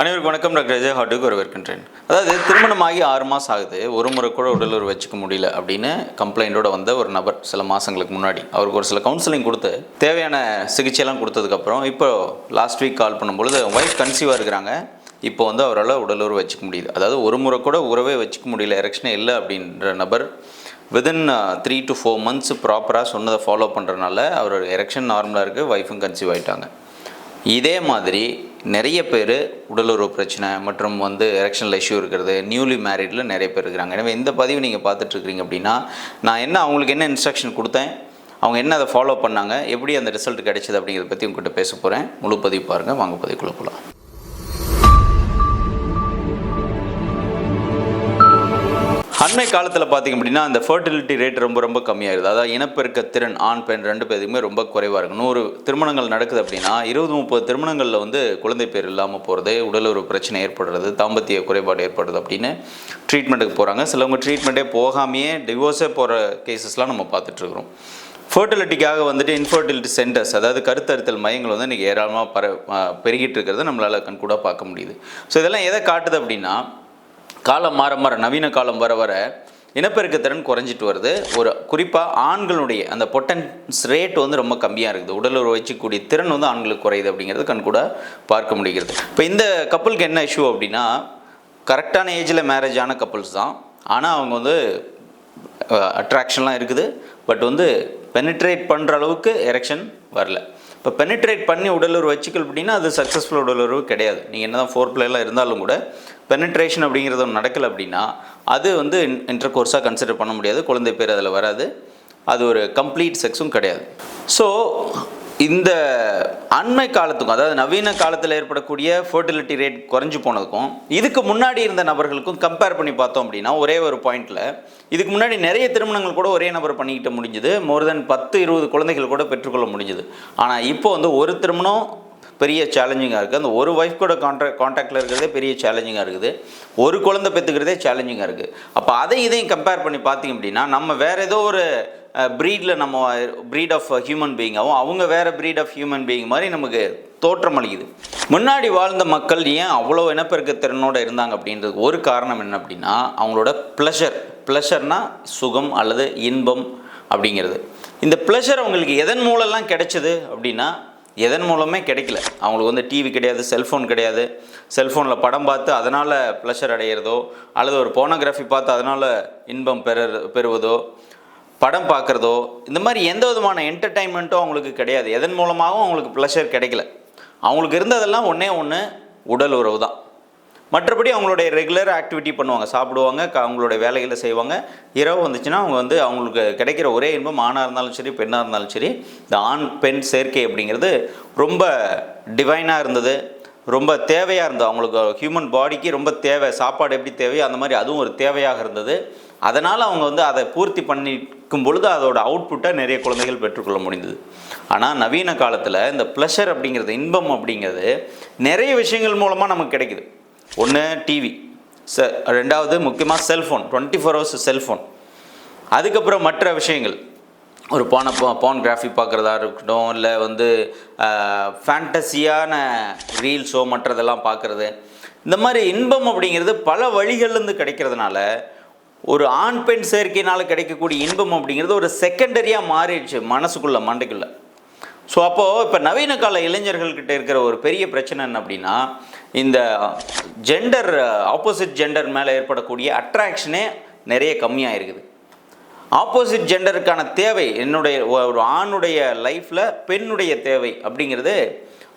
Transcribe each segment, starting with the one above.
அனைவருக்கும் வணக்கம். டாக்டர் விஜய் ஹாட்டுக்கு வரவேற்கின்றேன். அதாவது திருமணமாகி ஆறு மாதம் ஆகுது. ஒரு முறை கூட உடலுறு வச்சுக்க முடியல அப்படின்னு கம்ப்ளைண்ட்டோட வந்த ஒரு நபர் சில மாதங்களுக்கு முன்னாடி. அவருக்கு ஒரு சில கவுன்சிலிங் கொடுத்து தேவையான சிகிச்சையெல்லாம் கொடுத்ததுக்கப்புறம் இப்போ லாஸ்ட் வீக் கால் பண்ணும்பொழுது ஒய்ஃப் கன்சீவாக இருக்கிறாங்க. இப்போ வந்து அவரால் உடலுறு வச்சுக்க முடியுது. அதாவது ஒரு முறை கூட உறவே வச்சுக்க முடியல எரெக்ஷனே இல்லை அப்படின்ற நபர் within three to four months ப்ராப்பராக சொன்னதை ஃபாலோ பண்ணுறதுனால அவர் எரெக்ஷன் நார்மலாக இருக்குது ஒய்ஃபும் கன்சீவ் ஆகிட்டாங்க இதே மாதிரி நிறைய பேர் உடலுறவு பிரச்சனை மற்றும் வந்து எரெக்ஷனில் இஷ்யூ இருக்கிறது நியூலி மேரிடில் நிறைய பேர் இருக்கிறாங்க. எனவே இந்த பதிவு நீங்கள் பார்த்துட்ருக்கிறீங்க அப்படின்னா நான் என்ன அவங்களுக்கு என்ன இன்ஸ்ட்ரக்ஷன் கொடுத்தேன் அவங்க என்ன அதை ஃபாலோ பண்ணாங்க எப்படி அந்த ரிசல்ட் கிடைச்சது அப்படிங்கிறத பற்றி உங்ககிட்ட பேச போகிறேன் முழு பதிவு பாருங்கள் வாங்க பதிவுக்குள்ளே போகலாம் அண்மை காலத்தில் பார்த்திங்க அப்படின்னா அந்த ஃபர்டிலிட்டி ரேட் ரொம்ப ரொம்ப கம்மியாயிருது. அதாவது இனப்பெருக்க திறன் ஆண் பெண் ரெண்டு பேருக்குமே ரொம்ப குறைவாக இருக்கும் நூறு திருமணங்கள் நடக்குது அப்படின்னா இருபது முப்பது திருமணங்களில் வந்து குழந்தை பேர் இல்லாமல் போகிறது உடலுறவு பிரச்சனை ஏற்படுறது தாம்பத்திய குறைபாடு ஏற்படுறது அப்படின்னு ட்ரீட்மெண்ட்டுக்கு போகிறாங்க சிலவங்க ட்ரீட்மெண்ட்டே போகாமையே டிவோர்ஸே போகிற கேசஸ்லாம் நம்ம பார்த்துட்ருக்குறோம். ஃபர்டிலிட்டிக்காக வந்துட்டு இன்ஃபர்டிலிட்டி சென்டர்ஸ் அதாவது கருத்தறுத்தல் மையங்கள் வந்து இன்றைக்கி ஏராளமாக பர பெருகிட்டு இருக்கிறத நம்மளால் கண்கூடாக பார்க்க முடியுது. ஸோ இதெல்லாம் எதை காட்டுது அப்படின்னா காலம் மாற மாற நவீன காலம் வர வர இனப்பெருக்க திறன் குறைஞ்சிட்டு வருது. ஒரு குறிப்பாக ஆண்களுடைய அந்த பொட்டன்ஸ் ரேட் வந்து ரொம்ப கம்மியாக இருக்குது. உடலுறவு வச்சுக்கூடிய திறன் வந்து ஆண்களுக்கு குறையுது அப்படிங்கிறது கண்கூட பார்க்க முடிகிறது. இப்போ இந்த கப்பலுக்கு என்ன இஷ்யூ அப்படின்னா கரெக்டான ஏஜில் மேரேஜ் ஆன கப்புள்ஸ் தான். ஆனால் அவங்க வந்து அட்ராக்ஷன்லாம் இருக்குது. பட் வந்து பெனிட்ரேட் பண்ணுற அளவுக்கு எரெக்ஷன் வரல. இப்போ பெனிட்ரேட் பண்ணி உடலுறவு வச்சுக்கல் அப்படின்னா அது சக்ஸஸ்ஃபுல் உடலுறவு கிடையாது. நீங்கள் என்ன தான் ஃபோர் பிளேலாம் இருந்தாலும் கூட பெனிட்ரேஷன் அப்படிங்கிறது நடக்கலை அப்படின்னா அது வந்து இன்டர் கோர்ஸாக கன்சிடர் பண்ண முடியாது. குழந்தை பேர் அதில் வராது. அது ஒரு கம்ப்ளீட் செக்ஸும் கிடையாது. ஸோ இந்த அண்மை காலத்துக்கும் அதாவது நவீன காலத்தில் ஏற்படக்கூடிய ஃபர்டிலிட்டி ரேட் குறைஞ்சு போனதுக்கும் இதுக்கு முன்னாடி இருந்த நபர்களுக்கும் கம்பேர் பண்ணி பார்த்தோம் அப்படின்னா ஒரே ஒரு பாயிண்டில் இதுக்கு முன்னாடி நிறைய திருமணங்கள் கூட ஒரே நபர் பண்ணிக்கிட்ட முடிஞ்சுது. மோர் தென் பத்து இருபது குழந்தைகள் கூட பெற்றுக்கொள்ள முடிஞ்சுது. ஆனால் இப்போ வந்து ஒரு திருமணம் பெரிய சேலஞ்சிங்காக இருக்குது அந்த ஒரு ஒய்ஃப் கூட கான்ட்ராக்ட் காண்டாக்டில் இருக்கிறதே பெரிய சேலஞ்சிங்காக இருக்குது. ஒரு குழந்தை பெற்றுக்கிறதே சேலஞ்சிங்காக இருக்குது அப்போ அதை இதையும் கம்பேர் பண்ணி பார்த்தீங்க அப்படின்னா நம்ம வேறு ஏதோ ஒரு ப்ரீடில் நம்ம ப்ரீட் ஆஃப் ஹியூமன் பீயிங்காகவும் அவங்க வேறு ப்ரீட் ஆஃப் ஹியூமன் பீயிங் மாதிரி நமக்கு தோற்றம் அளிக்குது. முன்னாடி வாழ்ந்த மக்கள் ஏன் அவ்வளோ இனப்பெருக்க திறனோடு இருந்தாங்க அப்படின்றது ஒரு காரணம் என்ன அப்படின்னா அவங்களோட ப்ளஷர் ப்ளஷர்னால் சுகம் அல்லது இன்பம் அப்படிங்கிறது. இந்த ப்ளஷர் அவங்களுக்கு எதன் மூலம்லாம் கிடைச்சது அப்படின்னா எதன் மூலமே கிடைக்கல. அவங்களுக்கு வந்து டிவி கிடையாது செல்ஃபோன் கிடையாது. செல்ஃபோனில் படம் பார்த்து அதனால் ப்ளஷர் அடையிறதோ அல்லது ஒரு போனோகிராஃபி பார்த்து அதனால் இன்பம் பெற பெறுவதோ படம் பார்க்குறதோ இந்த மாதிரி எந்த விதமான என்டர்டைன்மெண்ட்டும் அவங்களுக்கு கிடையாது. எதன் மூலமாகவும் அவங்களுக்கு ப்ளஷர் கிடைக்கல. அவங்களுக்கு இருந்ததெல்லாம் ஒன்றே ஒன்று உடல் உறவு தான் மற்றபடி அவங்களுடைய ரெகுலர் ஆக்டிவிட்டி பண்ணுவாங்க. சாப்பிடுவாங்க அவங்களுடைய வேலைகளை செய்வாங்க. இரவு வந்துச்சுன்னா அவங்க வந்து அவங்களுக்கு கிடைக்கிற ஒரே இன்பம் ஆணாக இருந்தாலும் சரி பெண்ணாக இருந்தாலும் சரி இந்த ஆண் பெண் சேர்க்கை அப்படிங்கிறது ரொம்ப டிவைனாக இருந்தது. ரொம்ப தேவையாக இருந்தது. அவங்களுக்கு ஹியூமன் பாடிக்கு ரொம்ப தேவை. சாப்பாடு எப்படி தேவையோ அந்த மாதிரி அதுவும் ஒரு தேவையாக இருந்தது. அதனால் அவங்க வந்து அதை பூர்த்தி பண்ணிக்கும் பொழுது அதோட அவுட்புட்டை நிறைய குழந்தைகள் பெற்றுக்கொள்ள முடிந்தது. ஆனால் நவீன காலத்தில் இந்த ப்ளஷர் அப்படிங்கிறது இன்பம் அப்படிங்கிறது நிறைய விஷயங்கள் மூலமாக நமக்கு கிடைக்குது. ஒன்று டிவி செ ரெண்டாவது முக்கியமாக cellphone twenty four hours cellphone அதுக்கப்புறம் மற்ற விஷயங்கள். ஒரு போன போன்கிராஃபி பார்க்குறதா இருக்கட்டும் இல்லை வந்து ஃபேண்டஸியான ரீல்ஸோ மற்றதெல்லாம் பார்க்குறது. இந்த மாதிரி இன்பம் அப்படிங்கிறது பல வழிகள்லேருந்து கிடைக்கிறதுனால ஒரு ஆண் பெண் சேர்க்கையினால் கிடைக்கக்கூடிய இன்பம் அப்படிங்கிறது ஒரு செகண்டரியாக மாறிடுச்சு மனசுக்குள்ளே மண்டைக்குள்ளே. ஸோ அப்போது இப்போ நவீன கால இளைஞர்கள்கிட்ட இருக்கிற ஒரு பெரிய பிரச்சனை என்ன அப்படின்னா இந்த ஜெண்டர் ஆப்போசிட் ஜெண்டர் மேலே ஏற்படக்கூடிய அட்ராக்ஷனே நிறைய கம்மியாக இருக்குது ஆப்போசிட் ஜெண்டருக்கான தேவை என்னுடைய ஒரு ஆணுடைய லைஃப்பில் பெண்ணுடைய தேவை அப்படிங்கிறது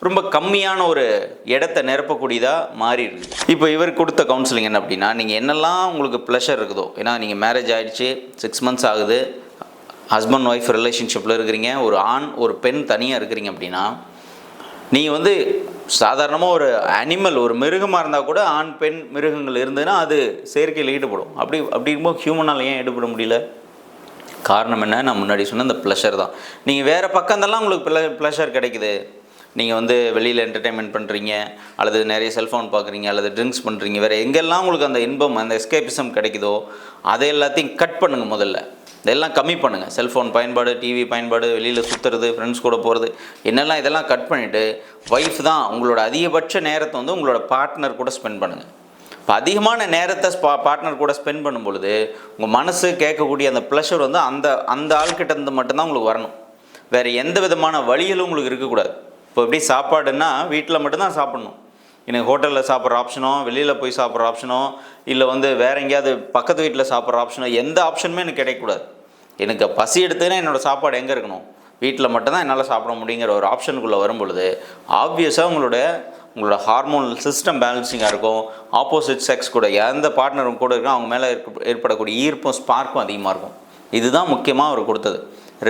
ரொம்ப கம்மியான ஒரு இடத்த நிரப்பக்கூடியதாக மாறி இருக்குது இப்போ இவர் கொடுத்த கவுன்சிலிங் என்ன அப்படின்னா நீங்கள் என்னெல்லாம் உங்களுக்கு ப்ளஷர் இருக்குதோ ஏன்னா நீங்கள் மேரேஜ் ஆகிடுச்சு சிக்ஸ் மந்த்ஸ் ஆகுது ஹஸ்பண்ட் ஒய்ஃப் ரிலேஷன்ஷிப்பில் இருக்கிறீங்க ஒரு ஆண் ஒரு பெண் தனியாக இருக்கிறீங்க அப்படின்னா நீங்கள் வந்து சாதாரணமாக ஒரு அனிமல் ஒரு மிருகமாக இருந்தால் கூட ஆண் பெண் மிருகங்கள் இருந்ததுன்னா அது செயற்கையில் ஈடுபடும். அப்படி அப்படி இருக்கும்போது ஹியூமனால் ஏன் ஈடுபட முடியல? காரணம் என்ன? நான் முன்னாடி சொன்ன இந்த ப்ளஷர் தான். நீங்கள் வேறு பக்கம்தெல்லாம் உங்களுக்கு ப்ள ப்ளஷர் கிடைக்குது. நீங்கள் வந்து வெளியில் என்டர்டைன்மெண்ட் பண்ணுறீங்க அல்லது நிறைய செல்ஃபோன் பார்க்குறீங்க அல்லது ட்ரிங்க்ஸ் பண்ணுறீங்க வேறு எங்கெல்லாம் உங்களுக்கு அந்த இன்பம் அந்த எஸ்கேபிசம் கிடைக்குதோ அதை எல்லாத்தையும் கட் பண்ணுங்கள் முதல்ல. இதெல்லாம் கம்மி பண்ணுங்கள் செல்ஃபோன் பயன்பாடு டிவி பயன்பாடு வெளியில் சுற்றுறது ஃப்ரெண்ட்ஸ் கூட போகிறது என்னெல்லாம் இதெல்லாம் கட் பண்ணிவிட்டு ஒய்ஃப் தான் உங்களோட அதிகபட்ச நேரத்தை வந்து உங்களோட பார்ட்னர் கூட ஸ்பெண்ட் பண்ணுங்கள் இப்போ அதிகமான நேரத்தை ஸ்பா பார்ட்னர் கூட ஸ்பெண்ட் பண்ணும் பொழுது உங்கள் மனசு கேட்கக்கூடிய அந்த ப்ளஷர் வந்து அந்த அந்த ஆள்கிட்ட இருந்து மட்டும்தான் உங்களுக்கு வரணும். வேறு எந்த விதமான வழிகளும் உங்களுக்கு இருக்கக்கூடாது. இப்போ எப்படி சாப்பாடுன்னா வீட்டில் மட்டும்தான் சாப்பிட்ணும். எனக்கு ஹோட்டலில் சாப்பிட்ற ஆப்ஷனோ வெளியில் போய் சாப்பிட்ற ஆப்ஷனோ இல்லை வந்து வேற எங்கேயாவது பக்கத்து வீட்டில் சாப்பிட்ற ஆப்ஷனோ எந்த ஆப்ஷனுமே எனக்கு கிடைக்கக்கூடாது. எனக்கு பசி எடுத்ததுன்னா என்னோடய சாப்பாடு எங்கே இருக்கணும்? வீட்டில் மட்டும்தான் என்னால் சாப்பிட முடியுங்கிற ஒரு ஆப்ஷனுக்குள்ளே வரும் பொழுது ஆப்வியஸாக உங்களோட உங்களோட ஹார்மோனல் சிஸ்டம் பேலன்சிங்காக இருக்கும். ஆப்போசிட் செக்ஸ் கூட எந்த பார்ட்னரும் கூட இருக்கோ அவங்க மேலே இருக்க ஏற்படக்கூடிய ஈர்ப்பும் ஸ்பார்க்கும் அதிகமாக இருக்கும். இதுதான் முக்கியமாக அவர் கொடுத்தது.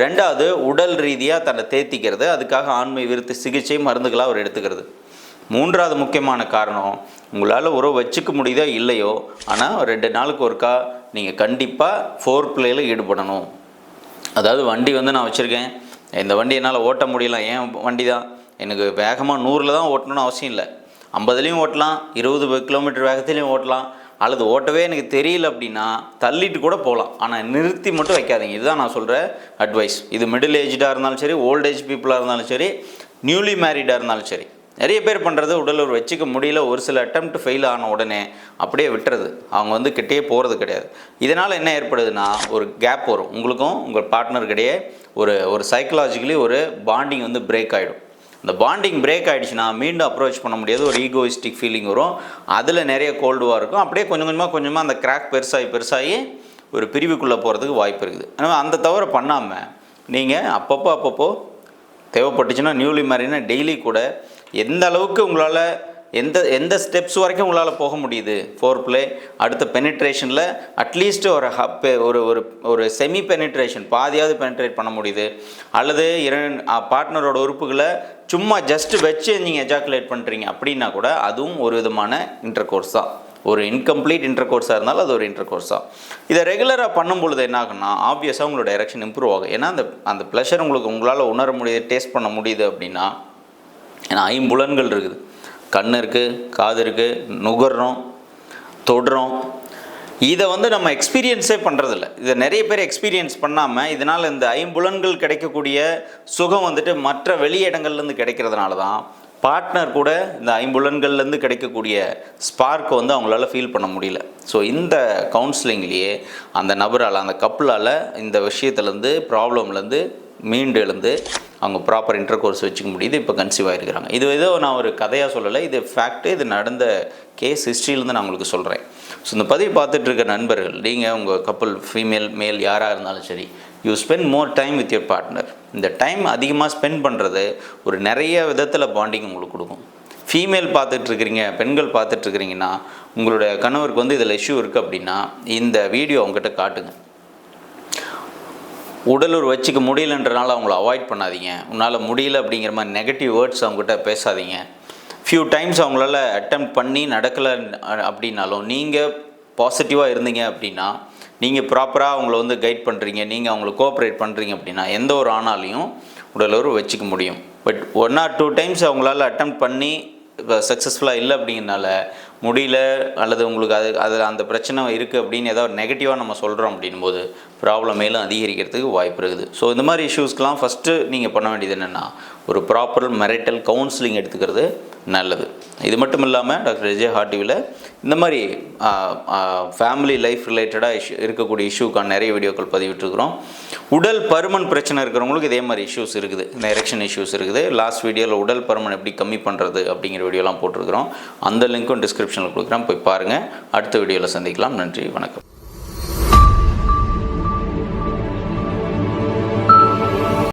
ரெண்டாவது உடல் ரீதியாக தன்னை தேத்திக்கிறது அதுக்காக ஆண்மை விருத்தி சிகிச்சை மருந்துகளாக அவர் எடுத்துக்கிறது. மூன்றாவது முக்கியமான காரணம் உங்களால் உறவு வச்சுக்க முடியுதோ இல்லையோ ஆனால் ரெண்டு நாளுக்கு ஒருக்கா நீங்கள் கண்டிப்பாக ஃபோர் பிளேயில் ஈடுபடணும். அதாவது வண்டி வந்து நான் வச்சுருக்கேன். இந்த வண்டி என்னால் ஓட்ட முடியல ஏன் வண்டி தான் எனக்கு வேகமாக நூறில் தான் ஓட்டணும்னு அவசியம் இல்லை. ஐம்பதுலேயும் ஓட்டலாம் இருபது கிலோமீட்டர் வேகத்துலேயும் ஓட்டலாம் அல்லது ஓட்டவே எனக்கு தெரியல அப்படின்னா தள்ளிட்டு கூட போகலாம். ஆனால் நிறுத்தி மட்டும் வைக்காதீங்க. இதுதான் நான் சொல்கிற அட்வைஸ் இது மிடில் ஏஜ்டாக இருந்தாலும் சரி ஓல்ட் ஏஜ் பீப்புளாக இருந்தாலும் சரி நியூலி மேரிடாக இருந்தாலும் சரி. நிறைய பேர் பண்ணுறது உடல் வச்சுக்க முடியல. ஒரு சில attempt ஃபெயில் ஆன உடனே அப்படியே விட்டுறது. அவங்க வந்து கிட்டேயே போகிறது கிடையாது. இதனால் என்ன ஏற்படுதுன்னா ஒரு கேப் வரும். உங்களுக்கும் உங்கள் பார்ட்னருக்கிடையே ஒரு ஒரு சைக்கலாஜிக்கலி ஒரு பாண்டிங் வந்து பிரேக் ஆகிடும் இந்த பாண்டிங் பிரேக் ஆகிடுச்சுன்னா மீண்டும் அப்ரோச் பண்ண முடியாது. ஒரு ஈகோயிஸ்டிக் ஃபீலிங் வரும். அதில் நிறைய கோல்டுவாக இருக்கும். அப்படியே கொஞ்சம் கொஞ்சமாக கொஞ்சமாக அந்த கிராக் பெருசாகி பெருசாகி ஒரு பிரிவுக்குள்ளே போகிறதுக்கு வாய்ப்பு இருக்குது. ஆனால் அந்த தவிர பண்ணாமல் நீங்கள் அப்பப்போ அப்பப்போ தேவைப்பட்டுச்சுன்னா நியூலி மேரினா டெய்லி கூட எந்த அளவுக்கு உங்களால் எந்த எந்த ஸ்டெப்ஸ் வரைக்கும் உங்களால் போக முடியுது? ஃபோர் ப்ளே அடுத்த பெனிட்ரேஷனில் அட்லீஸ்ட் ஒரு ஹப் ஒரு ஒரு ஒரு செமி பெனிட்ரேஷன் பாதியாவது பெனிட்ரேட் பண்ண முடியுது. அல்லது இரண்டு பார்ட்னரோட உறுப்புகளை சும்மா ஜஸ்ட் வச்சு நீங்கள் எஜாக்குலேட் பண்ணுறீங்க அப்படின்னா கூட அதுவும் ஒரு விதமான இன்டர் கோர்ஸ் தான். ஒரு இன்கம்ப்ளீட் இன்டர் கோர்ஸாக இருந்தாலும் அது ஒரு இன்டர் கோர்ஸ் தான் இதை ரெகுலராக பண்ணும் பொழுது என்ன ஆகும்னா ஆப்வியஸாக உங்களோட எரெக்ஷன் இம்ப்ரூவ் ஆகும். ஏன்னா அந்த அந்த ப்ளஷர் உங்களுக்கு உங்களால் உணர முடியுது டேஸ்ட் பண்ண முடியுது அப்படின்னா ஏன்னா ஐம்புலன்கள் இருக்குது. கண் இருக்குது காது இருக்குது நுகர்றோம் தொடுறோம். இதை வந்து நம்ம எக்ஸ்பீரியன்ஸே பண்ணுறதில்ல இதை நிறைய பேர் எக்ஸ்பீரியன்ஸ் பண்ணாமல் இதனால் இந்த ஐம்புலன்கள் கிடைக்கக்கூடிய சுகம் வந்துட்டு மற்ற வெளியிடங்கள்லேருந்து கிடைக்கிறதுனால தான் பார்ட்னர் கூட இந்த ஐம்புலன்கள்லேருந்து கிடைக்கக்கூடிய ஸ்பார்க் வந்து அவங்களால ஃபீல் பண்ண முடியல. ஸோ இந்த கவுன்சிலிங்லேயே அந்த நபரால் அந்த கப்பலால் இந்த விஷயத்துலேருந்து ப்ராப்ளம்லேருந்து மீண்டு எழுந்து அவங்க ப்ராப்பர் இன்டர் கோர்ஸ் வச்சுக்க முடியுது இப்போ கன்சீவ் ஆகிருக்கிறாங்க இது ஏதோ நான் ஒரு கதையாக சொல்லலை இது ஃபேக்ட்டு இது நடந்த கேஸ் ஹிஸ்ட்ரியிலேருந்து நான் உங்களுக்கு சொல்கிறேன் ஸோ இந்த பதிவு பார்த்துட்டு இருக்க நண்பர்கள் நீங்கள் உங்கள் கப்பல் ஃபீமேல் மேல் யாராக இருந்தாலும் சரி you spend more time with your partner இந்த டைம் அதிகமாக ஸ்பெண்ட் பண்ணுறது ஒரு நிறைய விதத்தில் பாண்டிங் உங்களுக்கு கொடுக்கும். ஃபீமேல் பார்த்துட்ருக்கிறீங்க பெண்கள் பார்த்துட்ருக்கிறீங்கன்னா உங்களுடைய கணவருக்கு வந்து இதில் இஷ்யூ இருக்குது அப்படின்னா இந்த வீடியோ அவங்ககிட்ட காட்டுங்க. உடலூர் வச்சுக்க முடியலன்றனால அவங்கள அவாய்ட் பண்ணாதீங்க. உன்னால் முடியல அப்படிங்கிற மாதிரி நெகட்டிவ் வேர்ட்ஸ் அவங்ககிட்ட பேசாதீங்க. ஃபியூ டைம்ஸ் அவங்களால அட்டம் பண்ணி நடக்கலை அப்படின்னாலும் நீங்கள் பாசிட்டிவாக இருந்தீங்க அப்படின்னா நீங்கள் ப்ராப்பராக அவங்கள வந்து கைட் பண்ணுறீங்க நீங்கள் அவங்கள கோஆப்ரேட் பண்ணுறீங்க அப்படின்னா எந்த ஒரு ஆணாலையும் உடலுறவு வச்சுக்க முடியும். But one or two times அவங்களால அட்டம் பண்ணி இப்போ சக்ஸஸ்ஃபுல்லாக இல்லை அப்படிங்கிறனால முடியல அல்லது உங்களுக்கு அது அதில் அந்த பிரச்சனை இருக்குது அப்படின்னு ஏதாவது நெகட்டிவாக நம்ம சொல்கிறோம் அப்படின்னும் போது ப்ராப்ளம் மேலும் அதிகரிக்கிறதுக்கு வாய்ப்பு இருக்குது. ஸோ இந்த மாதிரி இஷ்யூஸ்க்கெலாம் ஃபஸ்ட்டு நீங்கள் பண்ண வேண்டியது என்னென்னா ஒரு ப்ராப்பர் மெரிட்டல் கவுன்சிலிங் எடுத்துக்கிறது நல்லது. இது மட்டும் இல்லாமல் டாக்டர் விஜய் ஹார்டிவில் இந்த மாதிரி ஃபேமிலி லைஃப் ரிலேட்டடாக இஷ்யூ இருக்கக்கூடிய இஷ்யூக்கான நிறைய வீடியோக்கள் பதிவிட்டுருக்குறோம். உடல் பருமன் பிரச்சனை இருக்கிறவங்களுக்கு இதே மாதிரி இஷ்யூஸ் இருக்குது. இந்த எரெக்ஷன் இஷ்யூஸ் இருக்குது. லாஸ்ட் வீடியோவில் உடல் பருமன் எப்படி கம்மி பண்ணுறது அப்படிங்கிற வீடியோலாம் போட்டிருக்கிறோம். அந்த லிங்க்கும் டிஸ்கிரிப்ஷனில் கொடுக்குறேன். போய் பாருங்கள் அடுத்த வீடியோவில் சந்திக்கலாம். நன்றி. வணக்கம்.